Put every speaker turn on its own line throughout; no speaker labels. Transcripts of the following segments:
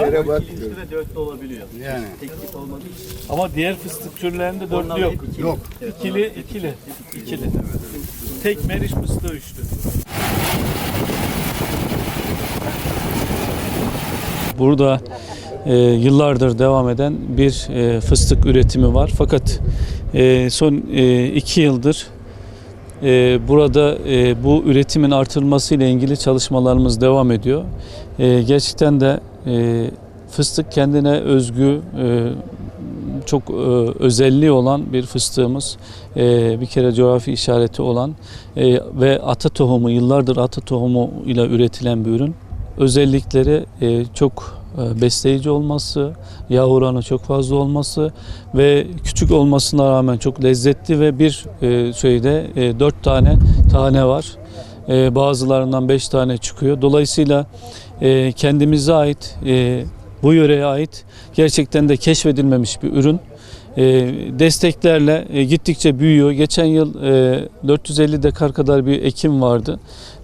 Yere bak.
İkili ve dörtlü olabiliyor.
Yani.
Tek tip olmadığı için.
Ama diğer fıstık türlerinde dörtlü yok.
Yok.
İkili, ikili, ikili. Tek meriç fıstığı üçlü. Burada e, yıllardır devam eden bir e, fıstık üretimi var. Fakat e, son e, iki yıldır burada e, bu üretimin artırılması ile ilgili çalışmalarımız devam ediyor. E, gerçekten de e, fıstık kendine özgü e, çok özelliği olan bir fıstığımız. Bir kere coğrafi işareti olan ve ata tohumu yıllardır ata tohumu ile üretilen bir ürün. Özellikleri çok besleyici olması, yağ oranı çok fazla olması ve küçük olmasına rağmen çok lezzetli ve bir e, şeyde e, dört tane tane var. E, bazılarından beş tane çıkıyor. Dolayısıyla e, kendimize ait, e, bu yöreye ait gerçekten de keşfedilmemiş bir ürün. E, desteklerle e, gittikçe büyüyor. Geçen yıl e, 450 dekar kadar bir ekim vardı.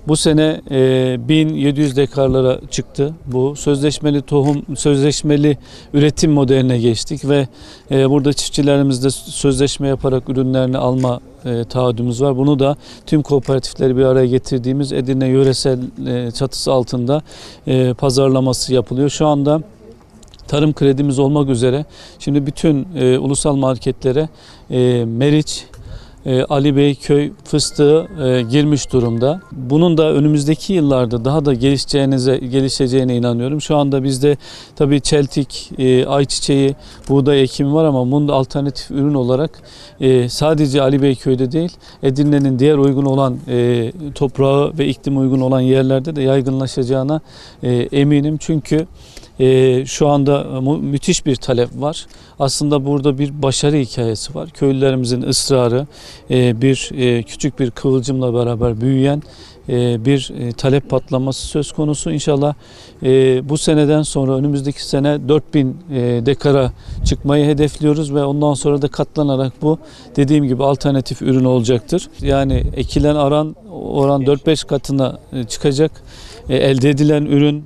Bu sene e, 1700 dekarlara çıktı. Bu sözleşmeli tohum, sözleşmeli üretim modeline geçtik ve e, burada çiftçilerimizle sözleşme yaparak ürünlerini alma e, taahhüdümüz var. Bunu da tüm kooperatifleri bir araya getirdiğimiz Edirne yöresel e, çatısı altında e, pazarlaması yapılıyor. Şu anda tarım kredimiz olmak üzere. Şimdi bütün e, ulusal marketlere e, Meriç, e, Ali Bey köy fıstığı e, girmiş durumda. Bunun da önümüzdeki yıllarda daha da gelişeceğinize gelişeceğine inanıyorum. Şu anda bizde tabii çeltik, e, ayçiçeği, buğday ekimi var ama bunun da alternatif ürün olarak sadece Ali Bey köyde değil, Edirne'nin diğer uygun olan toprağı ve iklim uygun olan yerlerde de yaygınlaşacağına eminim. Çünkü şu anda müthiş bir talep var. Aslında burada bir başarı hikayesi var. Köylülerimizin ısrarı, bir e, küçük bir kıvılcımla beraber büyüyen e, bir e, talep patlaması söz konusu. İnşallah e, bu seneden sonra önümüzdeki sene 4000 e, dekara çıkmayı hedefliyoruz ve ondan sonra da katlanarak bu dediğim gibi alternatif ürün olacaktır. Yani ekilen aran oran 4-5 katına e, çıkacak. E, elde edilen ürün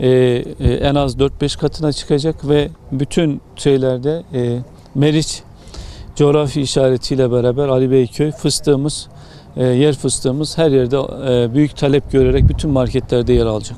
e, e, en az 4-5 katına çıkacak ve bütün şeylerde e, Meriç coğrafi işaretiyle beraber Ali Beyköy fıstığımız, e, yer fıstığımız her yerde e, büyük talep görerek bütün marketlerde yer alacak.